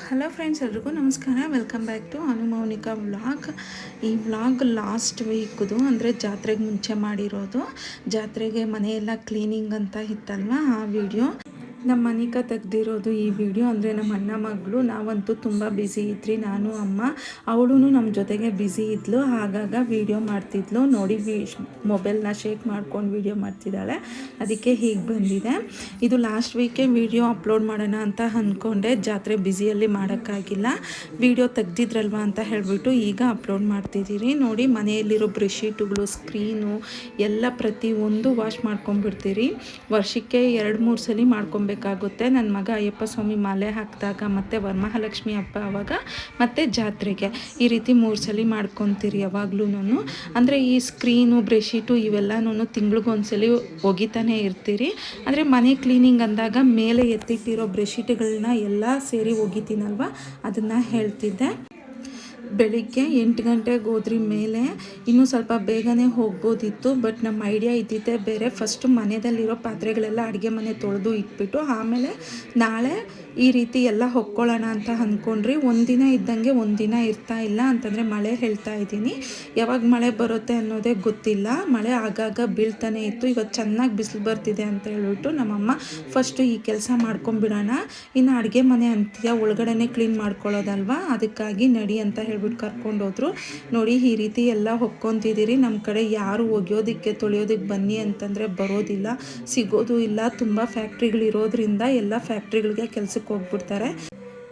Hello friends ಎಲ್ರಿಗೂ ನಮಸ್ಕಾರ. Welcome back to Anumounika vlog ಈ ವ್ಲಾಗ್ ಲಾಸ್ಟ್ ವೀಕ್ದು ಅಂದರೆ ಜಾತ್ರೆಗೆ ಮುಂಚೆ ಮಾಡಿರೋದು. ಜಾತ್ರೆಗೆ ಮನೆಯೆಲ್ಲ ಕ್ಲೀನಿಂಗ್ ಅಂತ ಇತ್ತಲ್ವ ಆ ವಿಡಿಯೋ ನಮ್ಮ ಮನಿಕ ತೆಗ್ದಿರೋದು ಈ ವಿಡಿಯೋ ಅಂದರೆ ನಮ್ಮ ಅಣ್ಣ ಮಗಳು. ನಾವಂತೂ ತುಂಬ ಬ್ಯುಸಿ ಇದ್ರಿ, ನಾನು, ಅಮ್ಮ. ಅವಳು ನಮ್ಮ ಜೊತೆಗೆ ಬ್ಯುಸಿ ಇದ್ಲು. ಹಾಗಾಗ ವಿಡಿಯೋ ಮಾಡ್ತಿದ್ಲು. ನೋಡಿ, ವಿ ಮೊಬೈಲ್ನ ಶೇಕ್ ಮಾಡ್ಕೊಂಡು ವಿಡಿಯೋ ಮಾಡ್ತಿದ್ದಾಳೆ. ಅದಕ್ಕೆ ಹೀಗೆ ಬಂದಿದೆ. ಇದು ಲಾಸ್ಟ್ ವೀಕೆ ವಿಡಿಯೋ ಅಪ್ಲೋಡ್ ಮಾಡೋಣ ಅಂತ ಅಂದ್ಕೊಂಡೆ ಜಾತ್ರೆ ಬ್ಯುಸಿಯಲ್ಲಿ ಮಾಡೋಕ್ಕಾಗಿಲ್ಲ. ವಿಡಿಯೋ ತೆಗ್ದಿದ್ರಲ್ವ ಅಂತ ಹೇಳಿಬಿಟ್ಟು ಈಗ ಅಪ್ಲೋಡ್ ಮಾಡ್ತಿದ್ದೀರಿ ನೋಡಿ, ಮನೆಯಲ್ಲಿರೋ ಬ್ರೆಡ್ಶೀಟುಗಳು ಸ್ಕ್ರೀನು ಎಲ್ಲ ಪ್ರತಿಯೊಂದು ವಾಶ್ ಮಾಡ್ಕೊಂಡ್ಬಿಡ್ತೀರಿ. ವರ್ಷಕ್ಕೆ ಎರಡು ಮೂರು ಸಲ ಮಾಡ್ಕೊಬೇಕು ಬೇಕಾಗುತ್ತೆ ನನ್ನ ಮಗ ಅಯ್ಯಪ್ಪ ಸ್ವಾಮಿ ಮಾಲೆ ಹಾಕಿದಾಗ ಮತ್ತು ವರಮಹಾಲಕ್ಷ್ಮಿ ಹಬ್ಬ ಆವಾಗ ಮತ್ತು ಜಾತ್ರೆಗೆ. ಈ ರೀತಿ ಮೂರು ಸಲ ಮಾಡ್ಕೊತೀರಿ ಯಾವಾಗ್ಲೂ ಅಂದರೆ ಈ ಸ್ಕ್ರೀನು ಬ್ರೆಶೀಟು ಇವೆಲ್ಲನೂ ತಿಂಗಳಿಗೊಂದ್ಸಲಿ ಒಗಿತಾನೆ ಇರ್ತೀರಿ. ಅಂದರೆ ಮನೆ ಕ್ಲೀನಿಂಗ್ ಅಂದಾಗ ಮೇಲೆ ಎತ್ತಿಟ್ಟಿರೋ ಬ್ರೆಶೀಟ್ಗಳನ್ನ ಎಲ್ಲ ಸೇರಿ ಒಗಿತೀನಲ್ವ? ಅದನ್ನು ಹೇಳ್ತಿದ್ದೆ. ಬೆಳಿಗ್ಗೆ ಎಂಟು ಗಂಟೆಗೆ ಹೋದ್ರಿ ಮೇಲೆ ಇನ್ನೂ ಸ್ವಲ್ಪ ಬೇಗನೆ ಹೋಗ್ಬೋದಿತ್ತು, ಬಟ್ ನಮ್ಮ ಐಡಿಯಾ ಇದ್ದಿದ್ದೇ ಬೇರೆ. ಫಸ್ಟು ಮನೆಯಲ್ಲಿರೋ ಪಾತ್ರೆಗಳೆಲ್ಲ ಅಡುಗೆ ಮನೆ ತೊಳೆದು ಇಟ್ಬಿಟ್ಟು ಆಮೇಲೆ ನಾಳೆ ಈ ರೀತಿ ಎಲ್ಲ ಹೊಕ್ಕೊಳ್ಳೋಣ ಅಂತ ಅಂದ್ಕೊಂಡ್ರಿ. ಒಂದಿನ ಇದ್ದಂಗೆ ಒಂದಿನ ಇರ್ತಾ ಇಲ್ಲ ಅಂತಂದರೆ ಮಳೆ ಹೇಳ್ತಾ ಇದ್ದೀನಿ. ಯಾವಾಗ ಮಳೆ ಬರುತ್ತೆ ಅನ್ನೋದೇ ಗೊತ್ತಿಲ್ಲ. ಮಳೆ ಆಗಾಗ ಬೀಳ್ತಾನೆ ಇತ್ತು. ಇವತ್ತು ಚೆನ್ನಾಗಿ ಬಿಸಿಲು ಬರ್ತಿದೆ ಅಂತ ಹೇಳ್ಬಿಟ್ಟು ನಮ್ಮಮ್ಮ ಫಸ್ಟು ಈ ಕೆಲಸ ಮಾಡ್ಕೊಂಬಿಡೋಣ ಇನ್ನು ಅಡುಗೆ ಮನೆ ಅಂತೀಯ ಒಳಗಡೆನೆ ಕ್ಲೀನ್ ಮಾಡ್ಕೊಳ್ಳೋದಲ್ವಾ? ಅದಕ್ಕಾಗಿ ನಡಿ ಅಂತ ಹೇಳ್ಬಿಟ್ಟು ಕರ್ಕೊಂಡೋದ್ರು ನೋಡಿ, ಈ ರೀತಿ ಎಲ್ಲ ಹೊಕ್ಕೊಂತಿದ್ದೀರಿ. ನಮ್ಮ ಕಡೆ ಯಾರು ಒಗೆಯೋದಕ್ಕೆ ತೊಳೆಯೋದಕ್ಕೆ ಬನ್ನಿ ಅಂತಂದರೆ ಬರೋದಿಲ್ಲ. ಸಿಗೋದು ಇಲ್ಲ. ತುಂಬ ಫ್ಯಾಕ್ಟ್ರಿಗಳಿರೋದ್ರಿಂದ ಎಲ್ಲ ಫ್ಯಾಕ್ಟ್ರಿಗಳಿಗೆ ಕೆಲಸಕ್ಕೆ ಹೋಗ್ಬಿಡ್ತಾರೆ.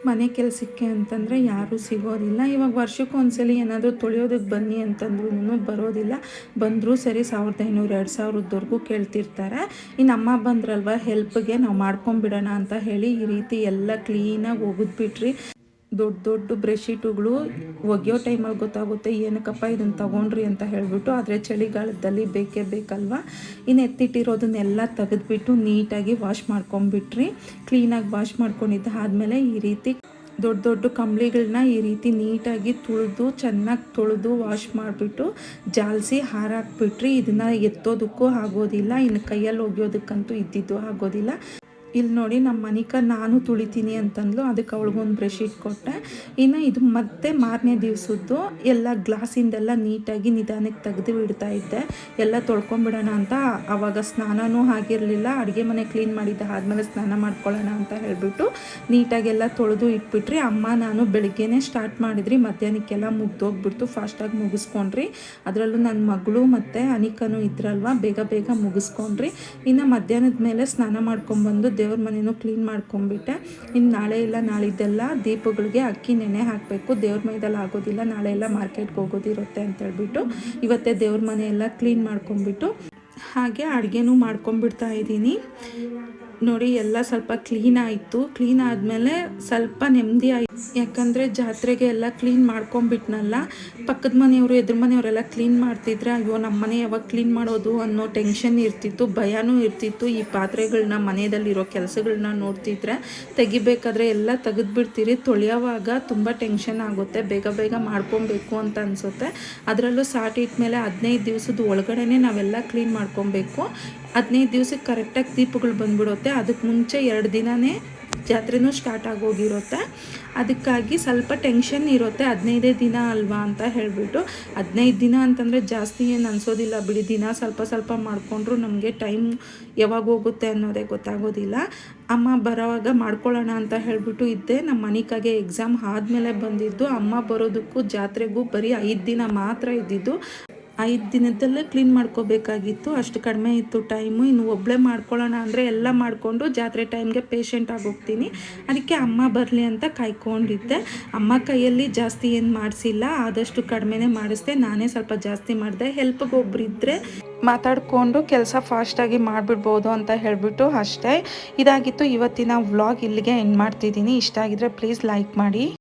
ಮನೆ ಕೆಲಸಕ್ಕೆ ಅಂತಂದರೆ ಯಾರೂ ಸಿಗೋದಿಲ್ಲ. ಇವಾಗ ವರ್ಷಕ್ಕೆ ಒಂದ್ಸಲಿ ಏನಾದರೂ ತೊಳೆಯೋದಕ್ಕೆ ಬನ್ನಿ ಅಂತಂದ್ರೂ ಬರೋದಿಲ್ಲ. ಬಂದರೂ ಸರಿ ಸಾವಿರದ ಐನೂರು, ಎರಡು ಸಾವಿರದವರೆಗೂ ಕೇಳ್ತಿರ್ತಾರೆ. ಇನ್ನು ಅಮ್ಮ ಬಂದ್ರಲ್ವ ಹೆಲ್ಪ್ಗೆ ನಾವು ಮಾಡ್ಕೊಂಬಿಡೋಣ ಅಂತ ಹೇಳಿ ಈ ರೀತಿ ಎಲ್ಲ ಕ್ಲೀನಾಗಿ ಒಗೆದ್ಬಿಟ್ರಿ. ದೊಡ್ಡ ದೊಡ್ಡ ಬ್ರೆಡ್ಶೀಟುಗಳು ಒಗೆಯೋ ಟೈಮಲ್ಲಿ ಗೊತ್ತಾಗುತ್ತೆ, ಏನಕ್ಕಪ್ಪ ಇದನ್ನು ತಗೊಂಡ್ರಿ ಅಂತ ಹೇಳಿಬಿಟ್ಟು, ಆದರೆ ಚಳಿಗಾಲದಲ್ಲಿ ಬೇಕೇ ಬೇಕಲ್ವ? ಇನ್ನು ಎತ್ತಿಟ್ಟಿರೋದನ್ನೆಲ್ಲ ತೆಗೆದುಬಿಟ್ಟು ನೀಟಾಗಿ ವಾಶ್ ಮಾಡ್ಕೊಂಬಿಟ್ರಿ ಕ್ಲೀನಾಗಿ ವಾಶ್ ಮಾಡ್ಕೊಂಡಿದ್ದು ಆದಮೇಲೆ ಈ ರೀತಿ ದೊಡ್ಡ ದೊಡ್ಡ ಕಂಬಳಿಗಳನ್ನ ಈ ರೀತಿ ನೀಟಾಗಿ ತುಳಿದು, ಚೆನ್ನಾಗಿ ತೊಳೆದು ವಾಶ್ ಮಾಡಿಬಿಟ್ಟು, ಜಾಲಿಸಿ ಹಾರಾಕ್ಬಿಟ್ರಿ. ಇದನ್ನು ಎತ್ತೋದಕ್ಕೂ ಆಗೋದಿಲ್ಲ ಇನ್ನು ಕೈಯಲ್ಲಿ ಒಗೆಯೋದಕ್ಕಂತೂ ಇದ್ದಿದ್ದು ಆಗೋದಿಲ್ಲ. ಇಲ್ಲಿ ನೋಡಿ ನಮ್ಮ ಮನಿಕ ನಾನು ತುಳಿತೀನಿ ಅಂತಂದ್ಲು. ಅದಕ್ಕೆ ಅವಳಿಗೊಂದು ಬ್ರಷ್ ಕೊಟ್ಟೆ. ಇನ್ನು ಇದು ಮತ್ತೆ ಮಾರನೇ ದಿವಸದ್ದು ಎಲ್ಲ ಗ್ಲಾಸಿಂದೆಲ್ಲ ನೀಟಾಗಿ ನಿಧಾನಕ್ಕೆ ತೆಗೆದು ಇಡ್ತಾ ಇದ್ದೆ. ಎಲ್ಲ ತೊಳ್ಕೊಂಬಿಡೋಣ ಅಂತ. ಆವಾಗ ಸ್ನಾನವೂ ಆಗಿರಲಿಲ್ಲ. ಅಡುಗೆ ಮನೆ ಕ್ಲೀನ್ ಮಾಡಿದ್ದೆ ಆದಮೇಲೆ ಸ್ನಾನ ಮಾಡ್ಕೊಳ್ಳೋಣ ಅಂತ ಹೇಳಿಬಿಟ್ಟು ನೀಟಾಗೆಲ್ಲ ತೊಳೆದು ಇಟ್ಬಿಟ್ರಿ. ಅಮ್ಮ ನಾನು ಬೆಳಗ್ಗೆನೇ ಸ್ಟಾರ್ಟ್ ಮಾಡಿದ್ರಿ. ಮಧ್ಯಾಹ್ನಕ್ಕೆಲ್ಲ ಮುಗ್ದೋಗ್ಬಿಡ್ತು. ಫಾಸ್ಟಾಗಿ ಮುಗಿಸ್ಕೊಂಡ್ರಿ. ಅದರಲ್ಲೂ ನನ್ನ ಮಗಳು ಮತ್ತು ಅನಿಕನೂ ಇದ್ರಲ್ವ? ಬೇಗ ಬೇಗ ಮುಗಿಸ್ಕೊಂಡ್ರಿ. ಇನ್ನು ಮಧ್ಯಾಹ್ನದ ಮೇಲೆ ಸ್ನಾನ ಮಾಡ್ಕೊಂಬಂದು ದೇವ್ರ ಮನೆಯೂ ಕ್ಲೀನ್ ಮಾಡ್ಕೊಂಬಿಟ್ಟೆ ಇನ್ನು ನಾಳೆ ಇಲ್ಲ ನಾಳಿದ್ದೆಲ್ಲ ದೀಪಗಳಿಗೆ ಅಕ್ಕಿ ನೆನೆ ಹಾಕಬೇಕು. ದೇವ್ರ ಮನೆಯಲ್ಲಿ ಆಗೋದಿಲ್ಲ, ನಾಳೆ ಎಲ್ಲ ಮಾರ್ಕೆಟ್ಗೆ ಹೋಗೋದಿರುತ್ತೆ ಅಂತ ಹೇಳ್ಬಿಟ್ಟು ಇವತ್ತೇ ದೇವ್ರ ಮನೆಯೆಲ್ಲ ಕ್ಲೀನ್ ಮಾಡ್ಕೊಂಬಿಟ್ಟು ಹಾಗೆ ಅಡುಗೆನೂ ಮಾಡ್ಕೊಂಬಿಡ್ತಾ ಇದ್ದೀನಿ. ನೋಡಿ, ಎಲ್ಲ ಸ್ವಲ್ಪ ಕ್ಲೀನ್ ಆಯಿತು. ಕ್ಲೀನ್ ಆದಮೇಲೆ ಸ್ವಲ್ಪ ನೆಮ್ಮದಿ ಆಯಿತು. ಯಾಕಂದರೆ ಜಾತ್ರೆಗೆ ಎಲ್ಲ ಕ್ಲೀನ್ ಮಾಡ್ಕೊಂಬಿಟ್ನಲ್ಲ ಪಕ್ಕದ ಮನೆಯವರು, ಎದುರು ಮನೆಯವರೆಲ್ಲ ಕ್ಲೀನ್ ಮಾಡ್ತಿದ್ರೆ, ಅಯ್ಯೋ ನಮ್ಮ ಮನೆ ಯಾವಾಗ ಕ್ಲೀನ್ ಮಾಡೋದು ಅನ್ನೋ ಟೆನ್ಷನ್ ಇರ್ತಿತ್ತು, ಭಯನೂ ಇರ್ತಿತ್ತು. ಈ ಪಾತ್ರೆಗಳನ್ನ ಮನೆಯಲ್ಲಿರೋ ಕೆಲಸಗಳನ್ನ ನೋಡ್ತಿದ್ರೆ ತೆಗಿಬೇಕಾದ್ರೆ ಎಲ್ಲ ತೆಗೆದುಬಿಡ್ತೀರಿ. ತೊಳೆಯೋವಾಗ ತುಂಬ ಟೆನ್ಷನ್ ಆಗುತ್ತೆ. ಬೇಗ ಬೇಗ ಮಾಡ್ಕೊಬೇಕು ಅಂತ ಅನಿಸುತ್ತೆ. ಅದರಲ್ಲೂ ಸಾಟ್ ಇಟ್ಮೇಲೆ ಹದಿನೈದು ದಿವಸದ ಒಳಗಡೆ ನಾವೆಲ್ಲ ಕ್ಲೀನ್ ಮಾಡ್ಕೊಬೇಕು. ಹದಿನೈದು ದಿವಸಕ್ಕೆ ಕರೆಕ್ಟಾಗಿ ದೀಪಗಳು ಬಂದ್ಬಿಡುತ್ತೆ. ಅದಕ್ಕೆ ಮುಂಚೆ ಎರಡು ದಿನವೇ ಜಾತ್ರೆನೂ ಸ್ಟಾರ್ಟ್ ಆಗೋಗಿರುತ್ತೆ. ಅದಕ್ಕಾಗಿ ಸ್ವಲ್ಪ ಟೆನ್ಷನ್ ಇರುತ್ತೆ. ಹದಿನೈದೇ ದಿನ ಅಲ್ವಾ ಅಂತ ಹೇಳಿಬಿಟ್ಟು. ಹದಿನೈದು ದಿನ ಅಂತಂದರೆ ಜಾಸ್ತಿ ಏನು ಅನಿಸೋದಿಲ್ಲ ಬಿಡಿ. ದಿನ ಸ್ವಲ್ಪ ಸ್ವಲ್ಪ ಮಾಡಿಕೊಂಡ್ರು ನಮಗೆ ಟೈಮ್ ಯಾವಾಗ ಹೋಗುತ್ತೆ ಅನ್ನೋದೇ ಗೊತ್ತಾಗೋದಿಲ್ಲ. ಅಮ್ಮ ಬರೋವಾಗ ಮಾಡ್ಕೊಳ್ಳೋಣ ಅಂತ ಹೇಳಿಬಿಟ್ಟು ಇದ್ದೆ. ನಮ್ಮ ಮನಿಕಾಗೆ ಎಕ್ಸಾಮ್ ಆದಮೇಲೆ ಬಂದಿದ್ದು. ಅಮ್ಮ ಬರೋದಕ್ಕೂ ಜಾತ್ರೆಗೂ ಬರೀ ಐದು ದಿನ ಮಾತ್ರ ಇದ್ದಿದ್ದು. ಐದು ದಿನದಲ್ಲೇ ಕ್ಲೀನ್ ಮಾಡ್ಕೋಬೇಕಾಗಿತ್ತು. ಅಷ್ಟು ಕಡಿಮೆ ಇತ್ತು ಟೈಮು ಇನ್ನು ಒಬ್ಬಳೇ ಮಾಡ್ಕೊಳ್ಳೋಣ ಅಂದರೆ ಎಲ್ಲ ಮಾಡಿಕೊಂಡು ಜಾತ್ರೆ ಟೈಮ್ಗೆ ಪೇಷಂಟ್ ಆಗೋಗ್ತೀನಿ ಅದಕ್ಕೆ ಅಮ್ಮ ಬರಲಿ ಅಂತ ಕಾಯ್ಕೊಂಡಿದ್ದೆ. ಅಮ್ಮ ಕೈಯಲ್ಲಿ ಜಾಸ್ತಿ ಏನು ಮಾಡಿಸಿಲ್ಲ. ಆದಷ್ಟು ಕಡಿಮೆನೆ ಮಾಡಿಸ್ದೆ. ನಾನೇ ಸ್ವಲ್ಪ ಜಾಸ್ತಿ ಮಾಡಿದೆ. ಹೆಲ್ಪ್ಗೆ ಒಬ್ಬರಿದ್ದರೆ ಮಾತಾಡಿಕೊಂಡು ಕೆಲಸ ಫಾಸ್ಟಾಗಿ ಮಾಡಿಬಿಡ್ಬೋದು ಅಂತ ಹೇಳಿಬಿಟ್ಟು ಅಷ್ಟೇ. ಇದಾಗಿತ್ತು ಇವತ್ತಿನ ವ್ಲಾಗ್ ಇಲ್ಲಿಗೆ ಎಂಡ್ ಮಾಡ್ತಿದ್ದೀನಿ. ಇಷ್ಟ ಆಗಿದ್ರೆ ಪ್ಲೀಸ್ ಲೈಕ್ ಮಾಡಿ.